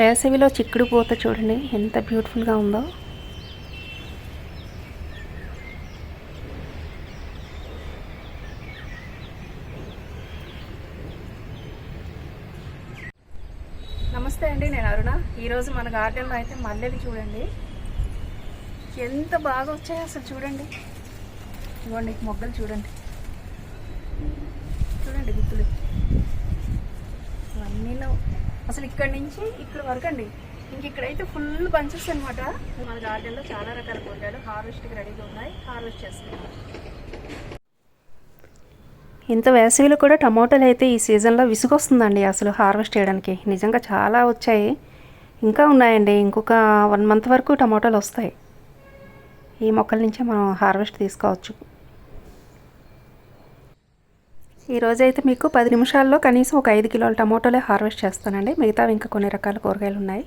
వేసవిలో చిక్కుడు పూత చూడండి ఎంత బ్యూటిఫుల్గా ఉందో. నమస్తే అండి నేను అరుణ. ఈరోజు మన గార్డెన్లో అయితే మల్లెలు చూడండి. ఎంత బాగా వచ్చాయో అసలు చూడండి. ఇవ్వండి మొగ్గలు చూడండి. అసలు ఇక్కడ నుంచి ఇక్కడ వరకు అండి. ఇంక ఇక్కడైతే ఫుల్ బంచెస్ అనమాట మన గార్డెన్లో చాలా రకాల కూరగాయలు హార్వెస్ట్కి రెడీగా ఉన్నాయి. హార్వెస్ట్ చేస్తున్నాం. ఇంత వేసవిలో కూడా టమోటాలు అయితే ఈ సీజన్లో విసుగొస్తుందండి అసలు హార్వెస్ట్ చేయడానికి. నిజంగా చాలా వచ్చాయి. ఇంకా ఉన్నాయండి. ఇంకొక వన్ మంత్ వరకు టమోటాలు వస్తాయి. ఈ మొక్కల నుంచే మనం హార్వెస్ట్ తీసుకోవచ్చు. ఈరోజైతే అయితే మీకు పది నిమిషాల్లో కనీసం ఒక ఐదు కిలోల టమాటోలే హార్వెస్ట్ చేస్తానండి. మిగతావి ఇంకా కొన్ని రకాల కూరగాయలు ఉన్నాయి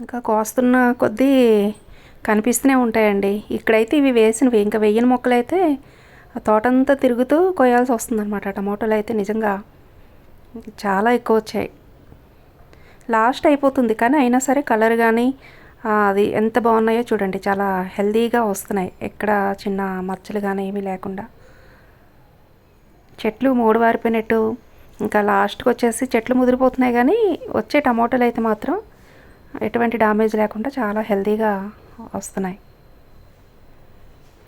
ఇంకా కోస్తున్న కొద్దీ కనిపిస్తూనే ఉంటాయండి. ఇక్కడైతే ఇవి వేసినవి. ఇంకా వెయ్యిన మొక్కలు అయితే ఆ తోటంతా తిరుగుతూ కోయాల్సి వస్తుందన్నమాట. టమోటాలు అయితే నిజంగా చాలా ఎక్కువ వచ్చాయి. లాస్ట్ అయిపోతుంది. కానీ అయినా సరే కలర్ కానీ అది ఎంత బాగున్నాయో చూడండి. చాలా హెల్దీగా వస్తున్నాయి. ఎక్కడ చిన్న మచ్చలు కానీ ఏమీ లేకుండా. చెట్లు మూడు వారిపోయినట్టు. ఇంకా లాస్ట్కి వచ్చేసి చెట్లు ముదిరిపోతున్నాయి కానీ వచ్చే టమోటాలు అయితే మాత్రం ఎటువంటి డ్యామేజ్ లేకుండా చాలా హెల్తీగా వస్తున్నాయి.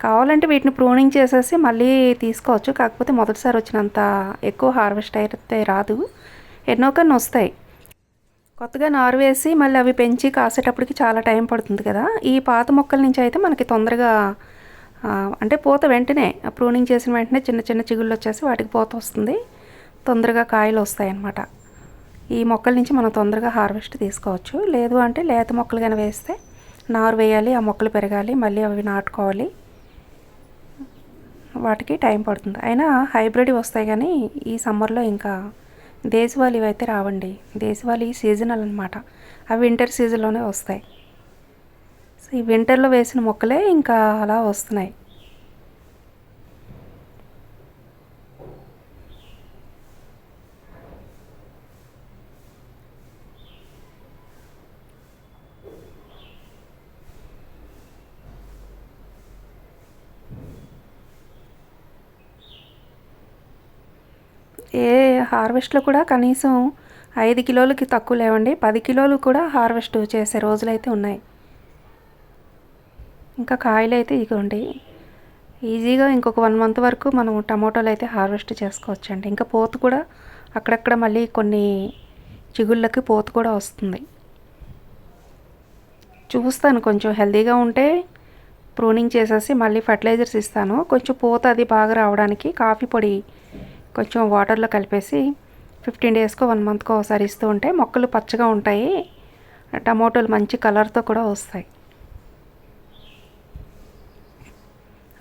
కావాలంటే వీటిని ప్రూనింగ్ చేసేసి మళ్ళీ తీసుకోవచ్చు. కాకపోతే మొదటిసారి వచ్చినంత ఎక్కువ హార్వెస్ట్ అయితే రాదు. ఎన్నో కన్నా వస్తాయి. కొత్తగా నారు వేసి మళ్ళీ అవి పెంచి కాసేటప్పటికి చాలా టైం పడుతుంది కదా. ఈ పాత మొక్కల నుంచి అయితే మనకి తొందరగా అంటే పూత వెంటనే ప్రూనింగ్ చేసిన వెంటనే చిన్న చిన్న చిగుళ్ళు వచ్చేసి వాటికి పూత వస్తుంది. తొందరగా కాయలు వస్తాయి అన్నమాట ఈ మొక్కల నుంచి మనం తొందరగా హార్వెస్ట్ తీసుకోవచ్చు. లేదు అంటే లేత మొక్కలు కానీ వేస్తే నారు వేయాలి ఆ మొక్కలు పెరగాలి మళ్ళీ అవి నాటుకోవాలి. వాటికి టైం పడుతుంది. అయినా హైబ్రిడ్ వస్తాయి కానీ ఈ సమ్మర్లో ఇంకా దేశవాళీ అయితే రావండి. దేశవాళీ సీజనల్ అనమాట అవి వింటర్ సీజన్లోనే వస్తాయి. సో ఈ వింటర్లో వేసిన మొక్కలే ఇంకా అలా వస్తున్నాయి. ఏ హార్వెస్ట్లో కూడా కనీసం ఐదు కిలోలకి తక్కువ లేవండి. పది కిలోలు కూడా హార్వెస్ట్ చేసే రోజులైతే ఉన్నాయి. ఇంకా కాయలు అయితే ఇదిగోండి ఈజీగా ఇంకొక వన్ మంత్ వరకు మనం టమాటోలు అయితే హార్వెస్ట్ చేసుకోవచ్చండి. ఇంకా పోత కూడా అక్కడక్కడ మళ్ళీ కొన్ని చిగుళ్ళకి పోత కూడా వస్తుంది. చూస్తాను కొంచెం హెల్తీగా ఉంటే ప్రూనింగ్ చేసేసి మళ్ళీ ఫర్టిలైజర్స్ ఇస్తాను. కొంచెం పూత అది బాగా రావడానికి కాఫీ పొడి కొంచెం వాటర్లో కలిపేసి ఫిఫ్టీన్ డేస్కో వన్ మంత్కో ఒకసారి ఇస్తూ ఉంటే మొక్కలు పచ్చగా ఉంటాయి. టమోటాలు మంచి కలర్తో కూడా వస్తాయి.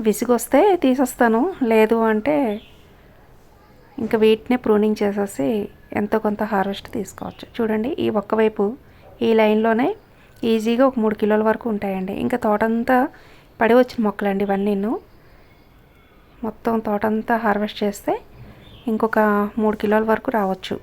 విసిగొస్తే తీసేస్తాను. లేదు అంటే ఇంకా వీటినే ప్రూనింగ్ చేసేసి ఎంతో కొంత హార్వెస్ట్ తీసుకోవచ్చు. చూడండి ఈ ఒక్కవైపు ఈ లైన్లోనే ఈజీగా ఒక మూడు కిలోల వరకు ఉంటాయండి. ఇంకా తోటంతా పడి వచ్చిన మొక్కలండి ఇవన్నీ మొత్తం తోటంతా హార్వెస్ట్ చేస్తే ఇంకొక మూడు కిలోల వరకు రావచ్చు.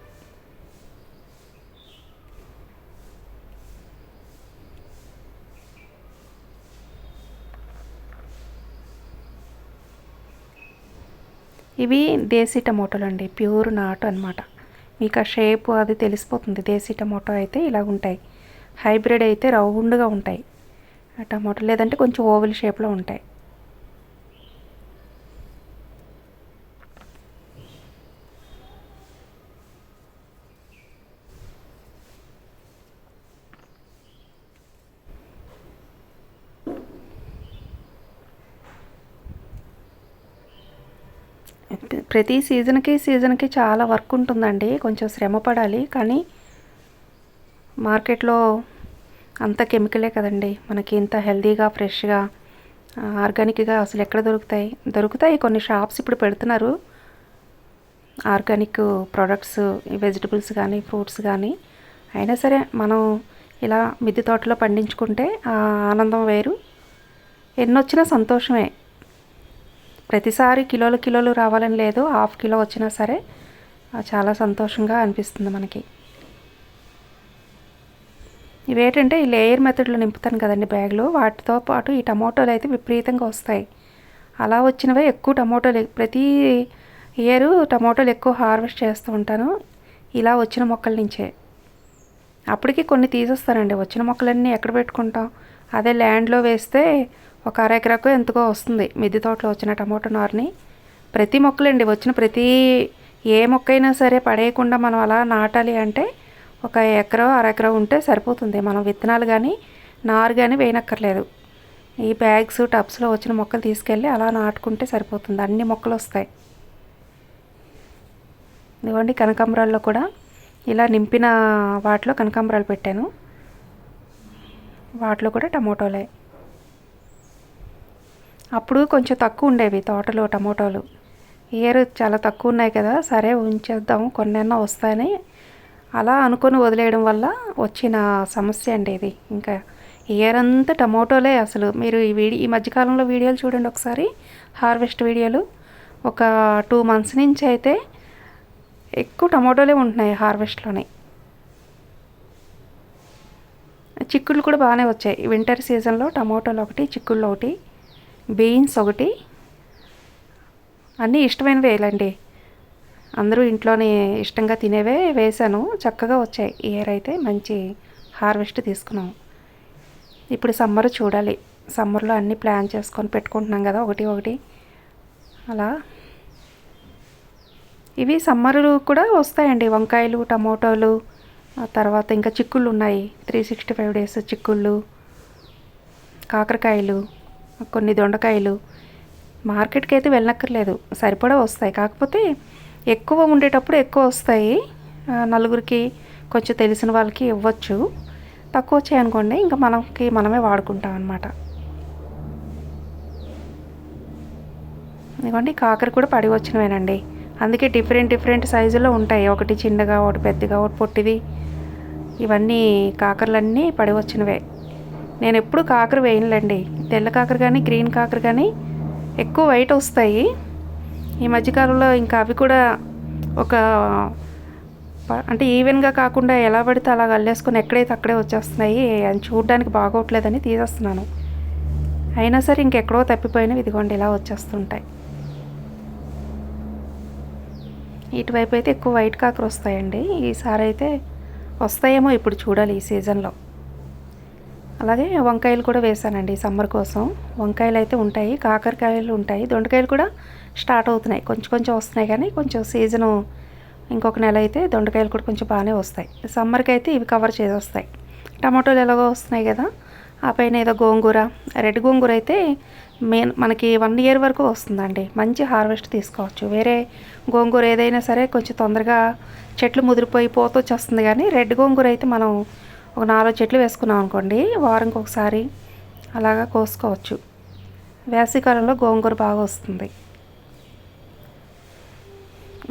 ఇవి దేశీ టమోటోలు అండి ప్యూర్ నాటు అనమాట మీకు ఆ షేప్ అది తెలిసిపోతుంది. దేశీ టమోటో అయితే ఇలా ఉంటాయి. హైబ్రిడ్ అయితే రౌండ్గా ఉంటాయి. టమోటో లేదంటే కొంచెం ఓవెల్ షేప్లో ఉంటాయి. ప్రతి సీజన్కి సీజన్కి చాలా వర్క్ ఉంటుందండి. కొంచెం శ్రమ పడాలి. కానీ మార్కెట్లో అంత కెమికలే కదండి. మనకి ఇంత హెల్తీగా ఫ్రెష్గా ఆర్గానిక్గా అసలు ఎక్కడ దొరుకుతాయి? దొరుకుతాయి కొన్ని షాప్స్ ఇప్పుడు పెడుతున్నారు. ఆర్గానిక్ ప్రొడక్ట్స్ వెజిటబుల్స్ కానీ ఫ్రూట్స్ కానీ. అయినా సరే మనం ఇలా మిద్దె తోటలో పండించుకుంటే ఆ ఆనందం వేరు. ఎన్నొచ్చినా సంతోషమే. ప్రతిసారి కిలోలు కిలోలు రావాలని లేదు హాఫ్ కిలో వచ్చినా సరే చాలా సంతోషంగా అనిపిస్తుంది మనకి. ఇవేటంటే ఈ లేయర్ మెథడ్లో నింపుతాను కదండి బ్యాగ్లో. వాటితో పాటు ఈ టమాటోలు అయితే విపరీతంగా వస్తాయి. అలా వచ్చినవే ఎక్కువ టమాటోలు ప్రతి ఇయర్ టమాటోలు ఎక్కువ హార్వెస్ట్ చేస్తూ ఉంటాను ఇలా వచ్చిన మొక్కల నుంచే. అప్పటికి కొన్ని తీసేస్తానండి. వచ్చిన మొక్కలన్నీ ఎక్కడ పెట్టుకుంటాం? అదే ల్యాండ్లో వేస్తే ఒక అర ఎకరాకు ఎంతకో వస్తుంది. మిద్దె తోటలో వచ్చిన టమోటా నారుని ప్రతి మొక్కలండి వచ్చిన ప్రతి ఏ మొక్క అయినా సరే పడేయకుండా మనం అలా నాటాలి అంటే ఒక ఎకరం అర ఎకరం ఉంటే సరిపోతుంది. మనం విత్తనాలు కానీ నారు కానీ వేయనక్కర్లేదు. ఈ బ్యాగ్స్ టబ్స్లో వచ్చిన మొక్కలు తీసుకెళ్ళి అలా నాటుకుంటే సరిపోతుంది. అన్ని మొక్కలు వస్తాయి. ఇదిగోండి కనకాంబరాల్లో కూడా ఇలా నింపిన వాటిలో కనకాంబరాలు పెట్టాను. వాటిలో కూడా టమోటోలే. అప్పుడు కొంచెం తక్కువ ఉండేవి తోటలో టమోటాలు. ఇయర్ చాలా తక్కువ ఉన్నాయి కదా సరే ఉంచేద్దాం కొన్నైనా వస్తాయని అలా అనుకొని వదిలేయడం వల్ల వచ్చిన సమస్య అండి ఇది. ఇంకా ఇయర్ అంతా టమోటోలే అసలు. మీరు ఈ వీడియో ఈ మధ్యకాలంలో వీడియోలు చూడండి ఒకసారి హార్వెస్ట్ వీడియోలు. ఒక టూ మంత్స్ నుంచి అయితే ఎక్కువ టమోటోలే ఉంటున్నాయి హార్వెస్ట్లోనే. చిక్కుళ్ళు కూడా బాగానే వచ్చాయి. వింటర్ సీజన్లో టమోటాలు ఒకటి చిక్కుళ్ళు ఒకటి. బీన్స్ ఒకటి. అన్నీ ఇష్టమైనవి వేయాలండి. అందరూ ఇంట్లోనే ఇష్టంగా తినేవే వేశాను. చక్కగా వచ్చాయి. ఇయర్ అయితే మంచి హార్వెస్ట్ తీసుకున్నాం ఇప్పుడు సమ్మర్ చూడాలి. సమ్మర్లో అన్నీ ప్లాన్ చేసుకొని పెట్టుకుంటున్నాం కదా ఒకటి ఒకటి. అలా. ఇవి సమ్మర్లు కూడా వస్తాయండి. వంకాయలు టమోటోలు తర్వాత ఇంకా చిక్కుళ్ళు ఉన్నాయి. త్రీ సిక్స్టీ ఫైవ్ డేస్ చిక్కుళ్ళు కాకరకాయలు. కొన్ని దొండకాయలు. మార్కెట్కి అయితే వెళ్ళనక్కర్లేదు. సరిపడా వస్తాయి. కాకపోతే ఎక్కువ ఉండేటప్పుడు ఎక్కువ వస్తాయి. నలుగురికి కొంచెం తెలిసిన వాళ్ళకి ఇవ్వచ్చు. తక్కువ వచ్చాయి అనుకోండి ఇంకా మనకి మనమే వాడుకుంటాం అనమాట ఇదిగోండి కాకర కూడా పడి వచ్చినవేనండి. అందుకే డిఫరెంట్ డిఫరెంట్ సైజులో ఉంటాయి. ఒకటి చిన్నగా ఒకటి పెద్దగా ఒకటి పొట్టిది. ఇవన్నీ కాకరలన్నీ పడి వచ్చినవే. నేను ఎప్పుడు కాకర వేయనులేండి. తెల్ల కాకర కానీ గ్రీన్ కాకర కానీ ఎక్కువ వైట్ వస్తాయి. ఈ మధ్యకాలంలో ఇంకా అవి కూడా ఒక అంటే ఈవెన్గా కాకుండా ఎలా పడితే అలా అల్లేసుకొని ఎక్కడైతే అక్కడే వచ్చేస్తున్నాయి అది చూడడానికి బాగోట్లేదని తీసేస్తున్నాను. అయినా సరే ఇంకెక్కడో తప్పిపోయినవి ఇదిగోండి ఇలా వచ్చేస్తుంటాయి. ఇటువైపు అయితే ఎక్కువ వైట్ కాకర వస్తాయండి. ఈసారి అయితే వస్తాయేమో ఇప్పుడు చూడాలి ఈ సీజన్లో. అలాగే వంకాయలు కూడా వేసానండి సమ్మర్ కోసం. వంకాయలు అయితే ఉంటాయి కాకరకాయలు ఉంటాయి. దొండకాయలు కూడా స్టార్ట్ అవుతున్నాయి. కొంచెం కొంచెం వస్తున్నాయి కానీ కొంచెం సీజను ఇంకొక నెల అయితే దొండకాయలు కూడా కొంచెం బాగానే వస్తాయి. సమ్మర్కి అయితే ఇవి కవర్ చేసి వస్తాయి. టమాటోలు ఎలాగో వస్తున్నాయి కదా ఆ పైన ఏదో గోంగూర రెడ్ గోంగూర అయితే మెయిన్ మనకి వన్ ఇయర్ వరకు వస్తుందండి. మంచి హార్వెస్ట్ తీసుకోవచ్చు. వేరే గోంగూర ఏదైనా సరే కొంచెం తొందరగా చెట్లు ముదిరిపోయి పోతొచ్చేస్తుంది కానీ రెడ్ గోంగూర అయితే మనం ఒక నాలుగు చెట్లు వేసుకున్నాం అనుకోండి వారంకి ఒకసారి అలాగా కోసుకోవచ్చు. వేసవికాలంలో గోంగూర బాగా వస్తుంది.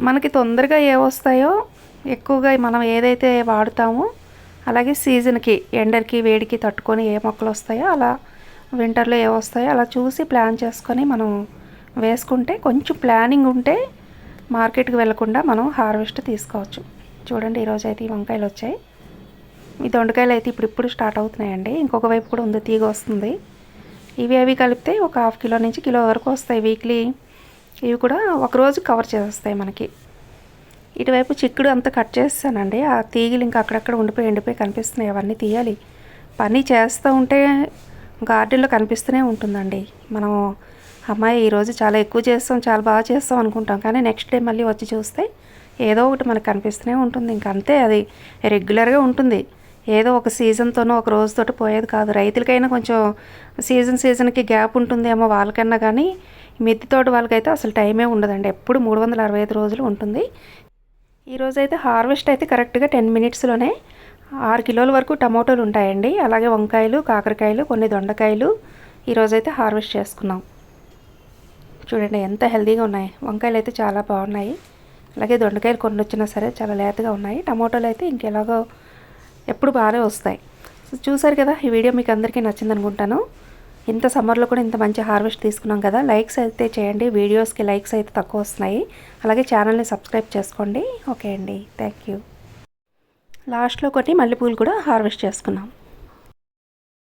మనకి తొందరగా ఏ వస్తాయో ఎక్కువగా మనం ఏదైతే వాడుతామో అలాగే సీజన్కి ఎండర్కి వేడికి తట్టుకొని ఏ మొక్కలు వస్తాయో అలా వింటర్లో ఏ వస్తాయో అలా చూసి ప్లాన్ చేసుకొని మనం వేసుకుంటే కొంచెం ప్లానింగ్ ఉంటే మార్కెట్కి వెళ్ళకుండా మనం హార్వెస్ట్ తీసుకోవచ్చు. చూడండి ఈరోజు అయితే ఈ వంకాయలు వచ్చాయి ఈ దొండకాయలు అయితే ఇప్పుడు ఇప్పుడు స్టార్ట్ అవుతున్నాయండి. ఇంకొక వైపు కూడా ఉంది తీగ వస్తుంది. ఇవి అవి కలిపితే ఒక హాఫ్ కిలో నుంచి కిలో వరకు వస్తాయి వీక్లీ. ఇవి కూడా ఒకరోజు కవర్ చేస్తాయి మనకి. ఇటువైపు చిక్కుడు అంతా కట్ చేస్తానండి. ఆ తీగలు ఇంకా అక్కడక్కడ ఉండిపోయి ఎండిపోయి కనిపిస్తున్నాయి. అవన్నీ తీయాలి. పని చేస్తూ ఉంటే గార్డెన్లో కనిపిస్తూనే ఉంటుందండి. మనం అమ్మాయి ఈరోజు చాలా ఎక్కువ చేస్తాం చాలా బాగా చేస్తాం అనుకుంటాం. కానీ నెక్స్ట్ డే మళ్ళీ వచ్చి చూస్తే ఏదో ఒకటి మనకు కనిపిస్తూనే ఉంటుంది. ఇంక అంతే అది రెగ్యులర్గా ఉంటుంది. ఏదో ఒక సీజన్తోనో ఒక రోజుతోటి పోయేది కాదు. రైతులకైనా కొంచెం సీజన్ సీజన్కి గ్యాప్ ఉంటుందేమో వాళ్ళకన్నా కానీ మిద్దె తోట వాళ్ళకైతే అసలు టైమే ఉండదండి. ఎప్పుడు మూడు వందల అరవై ఐదు రోజులు ఉంటుంది. ఈరోజు అయితే హార్వెస్ట్ అయితే కరెక్ట్గా టెన్ మినిట్స్లోనే ఆరు కిలోల వరకు టమాటోలు ఉంటాయండి. అలాగే వంకాయలు కాకరకాయలు కొన్ని దొండకాయలు ఈరోజైతే హార్వెస్ట్ చేసుకున్నాం. చూడండి ఎంత హెల్తీగా ఉన్నాయి. వంకాయలు అయితే చాలా బాగున్నాయి. అలాగే దొండకాయలు కొన్ని వచ్చినా సరే చాలా లేతగా ఉన్నాయి. టమాటోలు అయితే ఇంకెలాగో ఎప్పుడు బాగానే వస్తాయి. సో చూసారు కదా ఈ వీడియో మీకు అందరికీ నచ్చింది అనుకుంటాను. ఇంత సమ్మర్లో కూడా ఇంత మంచి హార్వెస్ట్ తీసుకున్నాం కదా లైక్స్ అయితే చేయండి వీడియోస్కి లైక్స్ అయితే తక్కువ వస్తున్నాయి. అలాగే ఛానల్ని సబ్స్క్రైబ్ చేసుకోండి. ఓకే అండి థ్యాంక్ యూ. లాస్ట్లో కొన్ని మల్లెపూలు కూడా హార్వెస్ట్ చేసుకున్నాం.